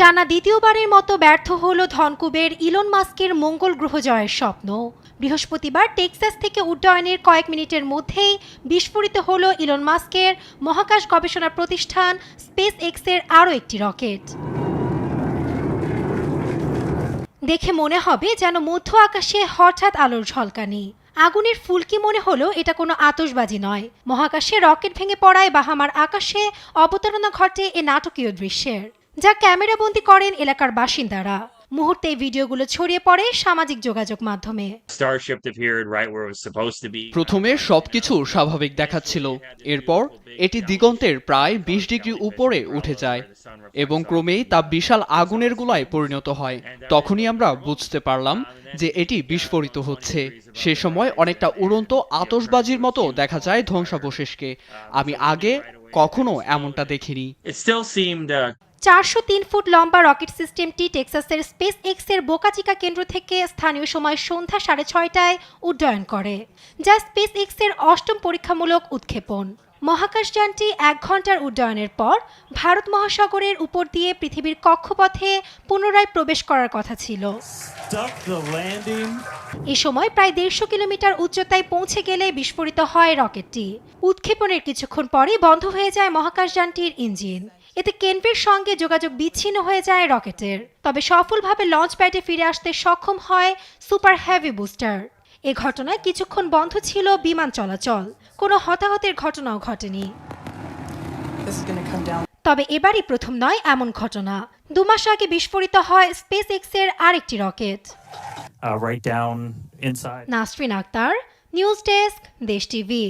টানা দ্বিতীয়বারের মতো ব্যর্থ হল ধনকুবের ইলন মাস্কের মঙ্গল গ্রহ জয়ের স্বপ্ন। বৃহস্পতিবার টেক্সাস থেকে উড্ডয়নের কয়েক মিনিটের মধ্যেই বিস্ফোরিত হল ইলন মাস্কের মহাকাশ গবেষণা প্রতিষ্ঠান স্পেস এক্সের আরও একটি রকেট। দেখে মনে হবে যেন মধ্য আকাশে হঠাৎ আলোর ঝলকানি আগুনের ফুলকি মনে হলো এটা কোনো আতসবাজি নয়। মহাকাশে রকেট ভেঙে পড়ায় বাহামার আকাশে অবতারণা ঘটে এ নাটকীয় দৃশ্যের। যা ক্যামেরাবন্দি করেন এলাকার বাসিন্দারা। মুহূর্তে এই ভিডিওগুলো ছড়িয়ে পড়ে সামাজিক যোগাযোগ মাধ্যমে. প্রথমে সবকিছু স্বাভাবিক দেখাচ্ছিল। এরপর এটি দিগন্তের প্রায় বিশ ডিগ্রি উপরে উঠে যায় এবং ক্রমেই তা বিশাল আগুনের গোলায় পরিণত হয়। তখনই আমরা বুঝতে পারলাম যে এটি বিস্ফোরিত হচ্ছে। সে সময় অনেকটা উড়ন্ত আতশবাজির মতো দেখা যায় ধ্বংসাবশেষকে। আমি আগে কখনো এমনটা দেখিনি। চারশো তিন ফুট লম্বা রকেট সিস্টেমটি টেক্সাসের স্পেস এক্সের বোকাচিকা কেন্দ্র থেকে স্থানীয় সময় সন্ধ্যা সাড়ে ছয়টায় উড্ডয়ন করে যা স্পেস এক্সের অষ্টম পরীক্ষামূলক উৎক্ষেপণ। মহাকাশযানটি এক ঘণ্টার উড্ডয়নের পর ভারত মহাসাগরের উপর দিয়ে পৃথিবীর কক্ষপথে পুনরায় প্রবেশ করার কথা ছিল। এ সময় প্রায় দেড়শো কিলোমিটার উচ্চতায় পৌঁছে গেলে বিস্ফোরিত হয় রকেটটি। উৎক্ষেপণের কিছুক্ষণ পরই বন্ধ হয়ে যায় মহাকাশযানটির ইঞ্জিন। এতে কেন্দ্রের সঙ্গে যোগাযোগ বিচ্ছিন্ন হয়ে যায় রকেটের। তবে সফলভাবে লঞ্চ প্যাডে ফিরে আসতে সক্ষম হয় সুপার হ্যাভি বুস্টার। এ ঘটনায় কিছুক্ষণ বন্ধ ছিল বিমান চলাচল। কোনো হতাহতের ঘটনাও ঘটেনি. তবে এবারই প্রথম নয় এমন ঘটনা। দু মাস আগে বিস্ফোরিত হয় স্পেস এক্সের আরেকটি rocket. Uh, Nasrin Akter news desk Desh TV.